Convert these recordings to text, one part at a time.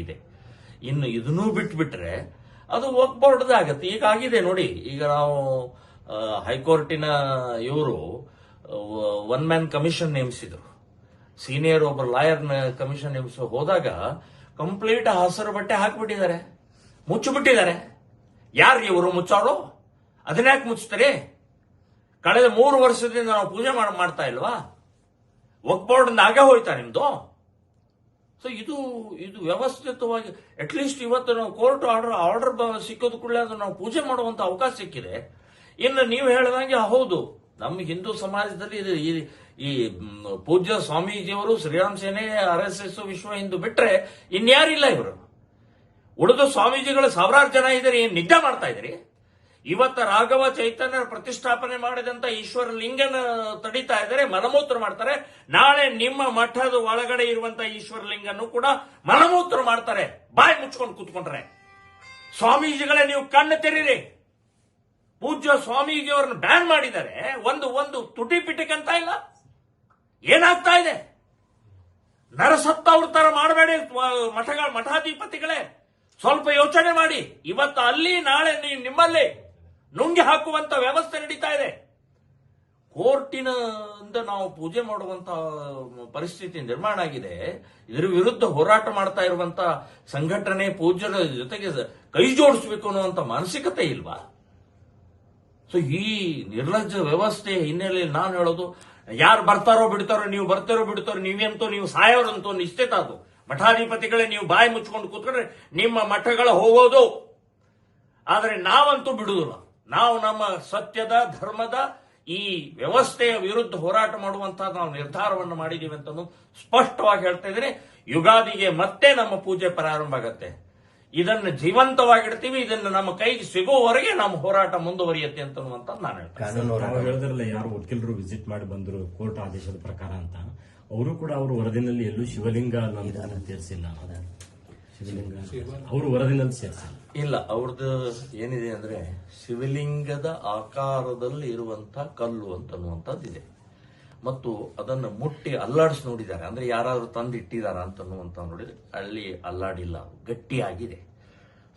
ಇದೆ. ಇನ್ನು ಇದನ್ನೂ ಬಿಟ್ಬಿಟ್ರೆ ಅದು ಒಗ್ಬೋರ್ಡ್ದು ಆಗತ್ತೆ ಈಗ ಆಗಿದೆ ನೋಡಿ. ಈಗ ನಾವು ಹೈಕೋರ್ಟಿನ ಇವರು ಒನ್ ಮ್ಯಾನ್ ಕಮಿಷನ್ ನೇಮಿಸಿದ್ರು. ಸೀನಿಯರ್ ಒಬ್ಬ ಲಾಯರ್ನ ಕಮಿಷನ್ ನೇಮಿಸ ಹೋದಾಗ ಕಂಪ್ಲೀಟ್ ಹಸಿರು ಬಟ್ಟೆ ಹಾಕಿಬಿಟ್ಟಿದ್ದಾರೆ. ಮುಚ್ಚಿಬಿಟ್ಟಿದ್ದಾರೆ. ಯಾರು ಇವರು ಮುಚ್ಚೋರು? ಅದನ್ಯಾಕೆ ಮುಚ್ಚುತ್ತಾರೆ ಕಳೆದ ಮೂರು ವರ್ಷದಿಂದ ನಾವು ಪೂಜೆ ಮಾಡ್- ಮಾಡ್ತಾ ಇಲ್ವಾ? ಒಗ್ಬೋರ್ಡ್ ಆಗೇ ಹೋಯ್ತಾ ನಿಮ್ದು? ಸೊ ಇದು ಇದು ವ್ಯವಸ್ಥಿತವಾಗಿ ಅಟ್ಲೀಸ್ಟ್ ಇವತ್ತು ನಾವು ಕೋರ್ಟ್ ಆರ್ಡರ್ ಆರ್ಡರ್ ಸಿಕ್ಕದ ಕೂಡಲೇ ಅದನ್ನು ನಾವು ಪೂಜೆ ಮಾಡುವಂತ ಅವಕಾಶ ಸಿಕ್ಕಿದೆ. ಇನ್ನು ನೀವು ಹೇಳ್ದಂಗೆ, ಹೌದು, ನಮ್ಮ ಹಿಂದೂ ಸಮಾಜದಲ್ಲಿ ಈ- ಪೂಜ್ಯ ಸ್ವಾಮೀಜಿಯವರು, ಶ್ರೀರಾಮ್ ಸೇನೆ, ಆರ್ ಎಸ್ ಎಸ್, ವಿಶ್ವ ಹಿಂದೂ ಬಿಟ್ರೆ ಇನ್ಯಾರಿಲ್ಲ ಇವರು? ಉಳಿದ ಸ್ವಾಮೀಜಿಗಳು ಸಾವಿರಾರು ಜನ ಇದ್ದಾರೆ, ಏನ್ ನಿದ್ದೆ ಮಾಡ್ತಾ ಇದ್ರಿ ಇವತ್ತ ರಾಘವ ಚೈತನ್ಯ ಪ್ರತಿಷ್ಠಾಪನೆ ಮಾಡಿದಂತ ಈಶ್ವರ ಲಿಂಗನ ತಡಿತಾ ಇದ್ದಾರೆ, ಮಲಮೂತ್ರ ಮಾಡ್ತಾರೆ. ನಾಳೆ ನಿಮ್ಮ ಮಠದ ಒಳಗಡೆ ಇರುವಂತ ಈಶ್ವರ ಲಿಂಗನ್ನು ಕೂಡ ಮಲಮೂತ್ರ ಮಾಡ್ತಾರೆ. ಬಾಯಿ ಮುಚ್ಕೊಂಡು ಕೂತ್ಕೊಂಡ್ರೆ. ಸ್ವಾಮೀಜಿಗಳೇ, ನೀವು ಕಣ್ಣು ತೆರೀರಿ. ಪೂಜ್ಯ ಸ್ವಾಮೀಜಿಯವರನ್ನು ಬ್ಯಾನ್ ಮಾಡಿದ್ದಾರೆ ಒಂದು ಒಂದು ತುಟಿ ಪಿಟಿಕಂತ ಇಲ್ಲ? ಏನಾಗ್ತಾ ಇದೆ? ನರಸತ್ತವ್ರ ತರ ಮಾಡಬೇಡಿ ಮಠಗಳ ಮಠಾಧಿಪತಿಗಳೇ. ಸ್ವಲ್ಪ ಯೋಚನೆ ಮಾಡಿ. ಇವತ್ತು ಅಲ್ಲಿ, ನಾಳೆ ನೀವು ನಿಮ್ಮಲ್ಲಿ ನುಂಗಿ ಹಾಕುವಂತ ವ್ಯವಸ್ಥೆ ನಡೀತಾ ಇದೆ. ಕೋರ್ಟಿನ ನಾವು ಪೂಜೆ ಮಾಡುವಂತ ಪರಿಸ್ಥಿತಿ ನಿರ್ಮಾಣ ಆಗಿದೆ. ಇದರ ವಿರುದ್ಧ ಹೋರಾಟ ಮಾಡ್ತಾ ಇರುವಂತ ಸಂಘಟನೆ ಪೂಜ್ಯರ ಜೊತೆಗೆ ಕೈ ಜೋಡಿಸಬೇಕು ಅನ್ನುವಂತ ಮಾನಸಿಕತೆ ಇಲ್ವಾ? ಸೊ ಈ ನಿರ್ಲಜ್ಜ ವ್ಯವಸ್ಥೆ ಹಿನ್ನೆಲೆಯಲ್ಲಿ ನಾನು ಹೇಳೋದು, ಯಾರು ಬರ್ತಾರೋ ಬಿಡ್ತಾರೋ, ನೀವು ಬರ್ತಾರೋ ಬಿಡ್ತಾರೋ, ನೀವೆಂತೋ, ನೀವು ಸಾಯೋರಂತೋ ನಿಶ್ಚಿತ ಅದು. ಮಠಾಧಿಪತಿಗಳೇ, ನೀವು ಬಾಯಿ ಮುಚ್ಕೊಂಡು ಕೂತ್ಕೊಂಡ್ರೆ ನಿಮ್ಮ ಮಠಗಳ ಹೋಗೋದು. ಆದರೆ ನಾವಂತೂ ಬಿಡುವುದಿಲ್ಲ. ನಾವು ನಮ್ಮ ಸತ್ಯದ ಧರ್ಮದ ಈ ವ್ಯವಸ್ಥೆಯ ವಿರುದ್ಧ ಹೋರಾಟ ಮಾಡುವಂತಹ ನಾವು ನಿರ್ಧಾರವನ್ನು ಮಾಡಿದ್ದೀವಿ ಅಂತ ಸ್ಪಷ್ಟವಾಗಿ ಹೇಳ್ತಾ ಇದ್ದೀನಿ. ಯುಗಾದಿಗೆ ಮತ್ತೆ ನಮ್ಮ ಪೂಜೆ ಪ್ರಾರಂಭ ಆಗತ್ತೆ. ಇದನ್ನು ಜೀವಂತವಾಗಿಡ್ತೀವಿ ಇದನ್ನು ನಮ್ಮ ಕೈಗೆ ಸಿಗುವವರೆಗೆ ನಮ್ಮ ಹೋರಾಟ ಮುಂದುವರಿಯುತ್ತೆ ಅಂತ ನಾನು ಹೇಳ್ತೇನೆ ಯಾರು ವಕೀಲರು ವಿಸಿಟ್ ಮಾಡಿ ಬಂದ್ರು ಕೋರ್ಟ್ ಆದೇಶದ ಪ್ರಕಾರ ಅಂತ. ಅವರು ಕೂಡ ಅವರು ವರದಿನಲ್ಲಿ ಎಲ್ಲೂ ಶಿವಲಿಂಗ ಅನ್ನೋದನ್ನ ಸೇರಿಸಿಲ್ಲ ಶಿವಲಿಂಗ. ಅವರು ವರದಿನಲ್ಲಿ ಸೇರಿಸಿಲ್ಲ. ಇಲ್ಲ ಅವ್ರದ್ದು ಏನಿದೆ ಅಂದ್ರೆ ಶಿವಲಿಂಗದ ಆಕಾರದಲ್ಲಿ ಇರುವಂತ ಕಲ್ಲು ಅಂತನ್ನುವಂಥದ್ದಿದೆ ಮತ್ತು ಅದನ್ನು ಮುಟ್ಟಿ ಅಲ್ಲಾಡಿಸಿ ನೋಡಿದ್ದಾರೆ. ಅಂದ್ರೆ ಯಾರಾದ್ರೂ ತಂದು ಇಟ್ಟಿದಾರ ಅಂತನ್ನುವಂತ ನೋಡಿದ್ರೆ ಅಲ್ಲಿ ಅಲ್ಲಾಡಿಲ್ಲ ಗಟ್ಟಿಯಾಗಿದೆ.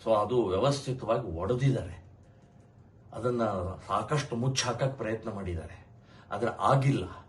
ಸೊ ಅದು ವ್ಯವಸ್ಥಿತವಾಗಿ ಒಡೆದಿದ್ದಾರೆ. ಅದನ್ನ ಸಾಕಷ್ಟು ಮುಚ್ಚಾಕಕ್ ಪ್ರಯತ್ನ ಮಾಡಿದ್ದಾರೆ. ಆದ್ರೆ ಆಗಿಲ್ಲ.